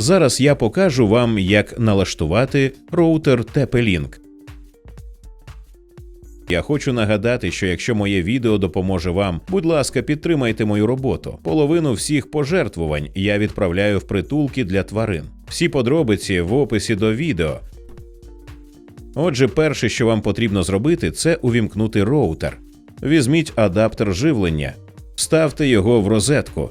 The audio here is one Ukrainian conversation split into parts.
Зараз я покажу вам, як налаштувати роутер TP-Link. Я хочу нагадати, що якщо моє відео допоможе вам, будь ласка, підтримайте мою роботу. Половину всіх пожертвувань я відправляю в притулки для тварин. Всі подробиці в описі до відео. Отже, перше, що вам потрібно зробити, це увімкнути роутер. Візьміть адаптер живлення, вставте його в розетку,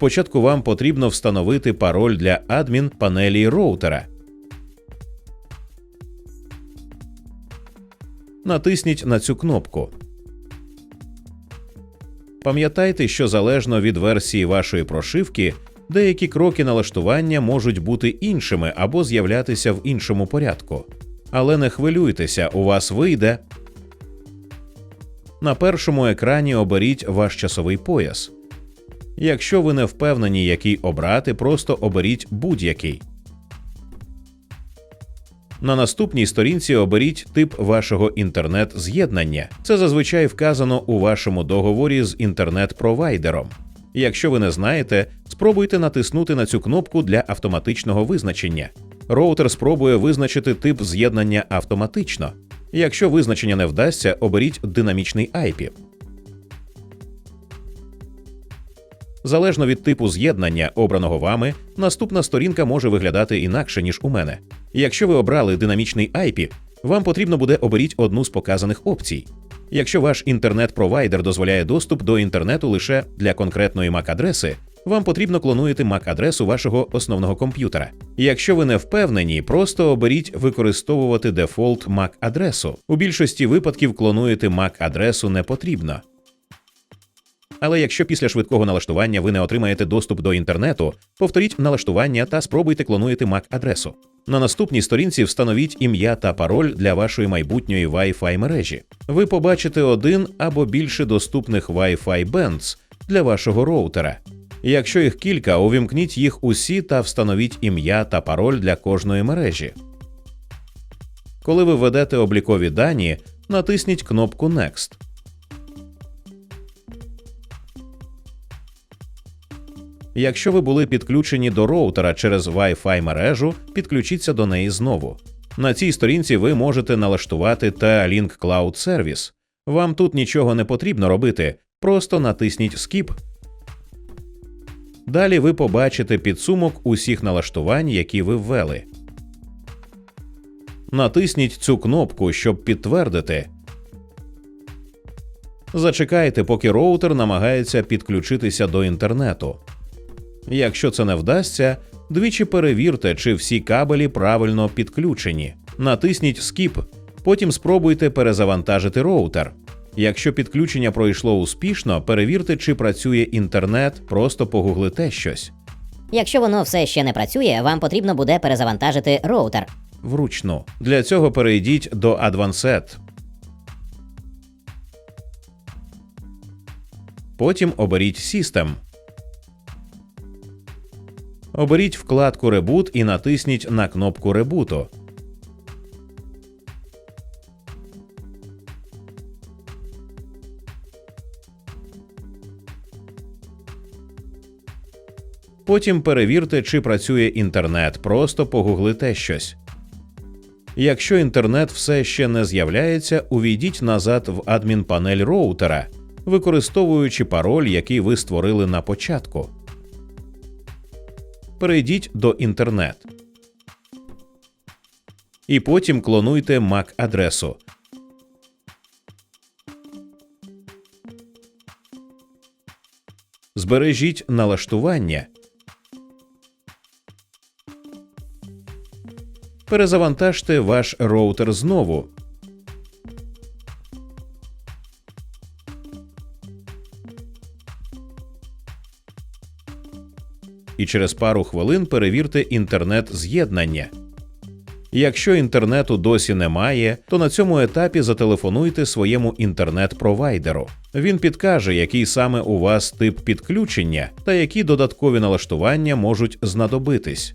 Спочатку вам потрібно встановити пароль для адмін панелі роутера. Натисніть на цю кнопку. Пам'ятайте, що залежно від версії вашої прошивки, деякі кроки налаштування можуть бути іншими або з'являтися в іншому порядку. Але не хвилюйтеся, у вас вийде. На першому екрані оберіть ваш часовий пояс. Якщо ви не впевнені, який обрати, просто оберіть будь-який. На наступній сторінці оберіть тип вашого інтернет-з'єднання. Це зазвичай вказано у вашому договорі з інтернет-провайдером. Якщо ви не знаєте, спробуйте натиснути на цю кнопку для автоматичного визначення. Роутер спробує визначити тип з'єднання автоматично. Якщо визначення не вдасться, оберіть динамічний IP. Залежно від типу з'єднання, обраного вами, наступна сторінка може виглядати інакше, ніж у мене. Якщо ви обрали динамічний IP, вам потрібно буде оберіть одну з показаних опцій. Якщо ваш інтернет-провайдер дозволяє доступ до інтернету лише для конкретної MAC-адреси, вам потрібно клонуєте MAC-адресу вашого основного комп'ютера. Якщо ви не впевнені, просто оберіть використовувати дефолт MAC-адресу. У більшості випадків клонуєте MAC-адресу не потрібно. Але якщо після швидкого налаштування ви не отримаєте доступ до інтернету, повторіть налаштування та спробуйте клонуєте MAC-адресу. На наступній сторінці встановіть ім'я та пароль для вашої майбутньої Wi-Fi мережі. Ви побачите один або більше доступних Wi-Fi Bands для вашого роутера. Якщо їх кілька, увімкніть їх усі та встановіть ім'я та пароль для кожної мережі. Коли ви введете облікові дані, натисніть кнопку Next. Якщо ви були підключені до роутера через Wi-Fi мережу, підключіться до неї знову. На цій сторінці ви можете налаштувати Ta-Link Cloud Service. Вам тут нічого не потрібно робити, просто натисніть Skip. Далі ви побачите підсумок усіх налаштувань, які ви ввели. Натисніть цю кнопку, щоб підтвердити. Зачекайте, поки роутер намагається підключитися до інтернету. Якщо це не вдасться, двічі перевірте, чи всі кабелі правильно підключені. Натисніть Skip, потім спробуйте перезавантажити роутер. Якщо підключення пройшло успішно, перевірте, чи працює інтернет, просто погуглите щось Якщо воно все ще не працює, вам потрібно буде перезавантажити роутер. вручну. Для цього перейдіть до Advanced. Потім оберіть System. Оберіть вкладку Reboot і натисніть на кнопку ребуту. Потім перевірте, чи працює інтернет, просто погуглите щось. Якщо інтернет все ще не з'являється, увійдіть назад в адмінпанель роутера, використовуючи пароль, який ви створили на початку. Перейдіть до інтернет. І потім клонуйте MAC-адресу. Збережіть налаштування. Перезавантажте ваш роутер знову. І через пару хвилин перевірте інтернет-з'єднання. Якщо інтернету досі немає, то на цьому етапі зателефонуйте своєму інтернет-провайдеру. Він підкаже, який саме у вас тип підключення та які додаткові налаштування можуть знадобитись.